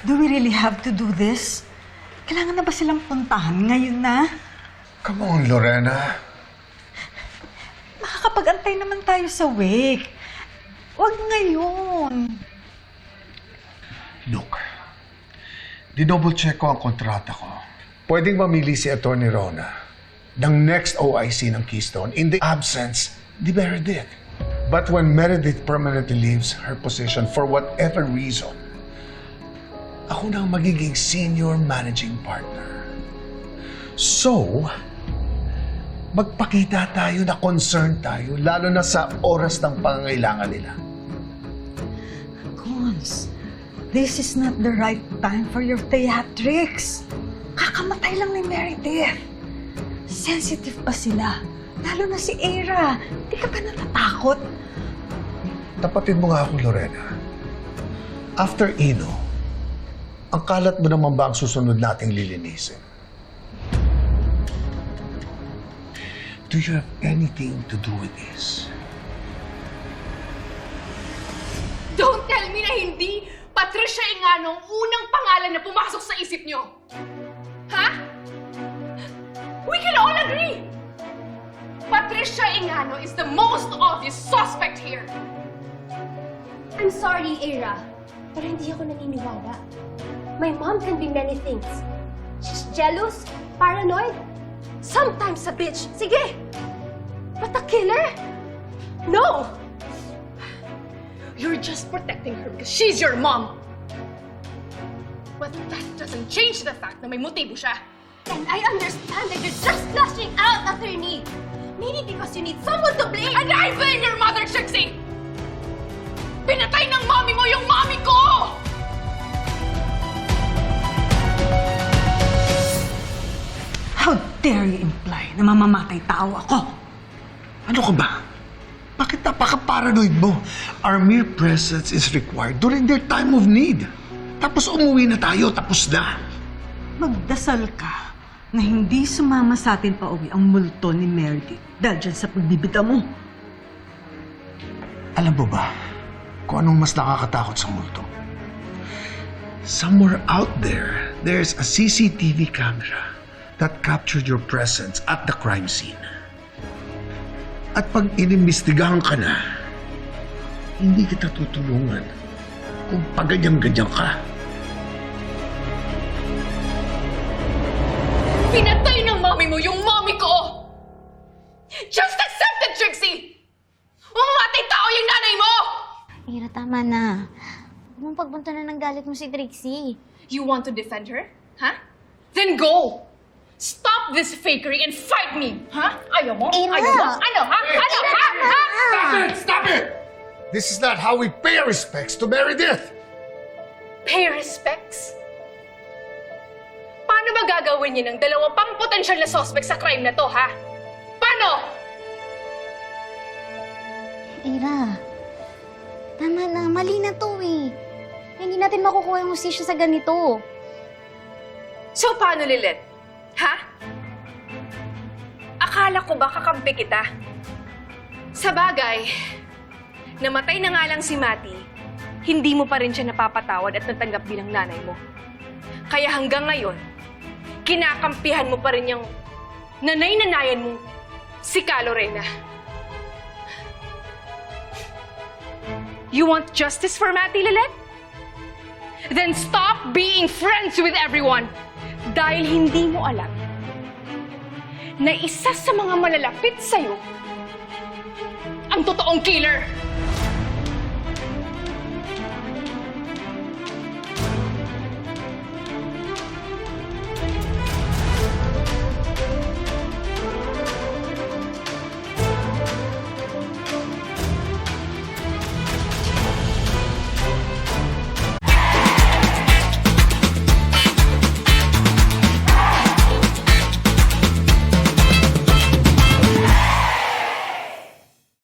Do we really have to do this? Kailangan na ba silang puntahan ngayon na? Come on, Lorena. Makakapag-antay naman tayo sa wake. Huwag ngayon. Look, dinouble check ko ang kontrata ko. Pwedeng mamili si Atty. Rona ng next OIC ng Keystone in the absence ni Meredith. But when Meredith permanently leaves her position for whatever reason, ako na ang magiging senior managing partner. So, magpakita tayo na concerned tayo, lalo na sa oras ng pangangailangan nila. Cons, this is not the right time for your theatrics. Kakamatay lang ni Meredith. Sensitive pa sila. Lalo na si Era. Di ka ba natatakot? Tapatin mo nga ako, Lorena. After Ino, ang kalat mo naman ba ang susunod nating lilinisin? Do you have anything to do with this? Don't tell me na hindi Patricia Engano ang unang pangalan na pumasok sa isip nyo. Ha? We can all agree. Patricia Engano is the most obvious suspect here. I'm sorry, Era, pero hindi ako naniniwala. My mom can be many things. She's jealous, paranoid, sometimes a bitch. Sige! But a killer? No! You're just protecting her because she's your mom. But that doesn't change the fact na may motibo siya. And I understand that you're just lashing out at her need. Maybe because you need someone to blame. And I blame your mother, Trixie! Pinatay ng mommy mo yung mommy ko! Dare you imply na mamamatay tao ako? Ano ka ba? Bakit napaka-paranoid mo? Our mere presence is required during their time of need. Tapos umuwi na tayo, tapos na. Magdasal ka na hindi sumama sa atin pa uwi ang multo ni Meredith dahil dyan sa pagbibita mo. Alam mo ba kung anong mas nakakatakot sa multo? Somewhere out there, there's a CCTV camera that captured your presence at the crime scene. At pag inimbestigahan ka na, hindi kita tutulungan kung paganyang-ganyan ka. Pinatay ng mommy mo yung mommy ko! Just accept it, Trixie! Mamamatay tao yung nanay mo! Ira, tama na. Huwag mong pagbunta na ng galit mo si Trixie. You want to defend her? Huh? This fakery and fight me! Huh? Ayaw mo? Ira! Ayaw mo? Ano, ha? Ano, ha? Ha? Stop it! Stop it! This is not how we pay respects to Meredith! Pay respects? Paano ba gagawin niyo ng dalawang pang potensyal na suspect sa crime na to, ha? Paano? Ira, tama na. Mali na to eh. Hindi natin makukuha yung hustisya sa ganito. So, paano, Lilet? Ha? Akala ko ba kakampi kita? Sa bagay, namatay na nga lang si Mati, hindi mo pa rin siya napapatawad at natanggap bilang nanay mo. Kaya hanggang ngayon, kinakampihan mo pa rin yung nanay-nanayan mo, si Calorena. You want justice for Mati, Lilet? Then stop being friends with everyone. Dahil hindi mo alam na isa sa mga malalapit sa'yo ang totoong killer.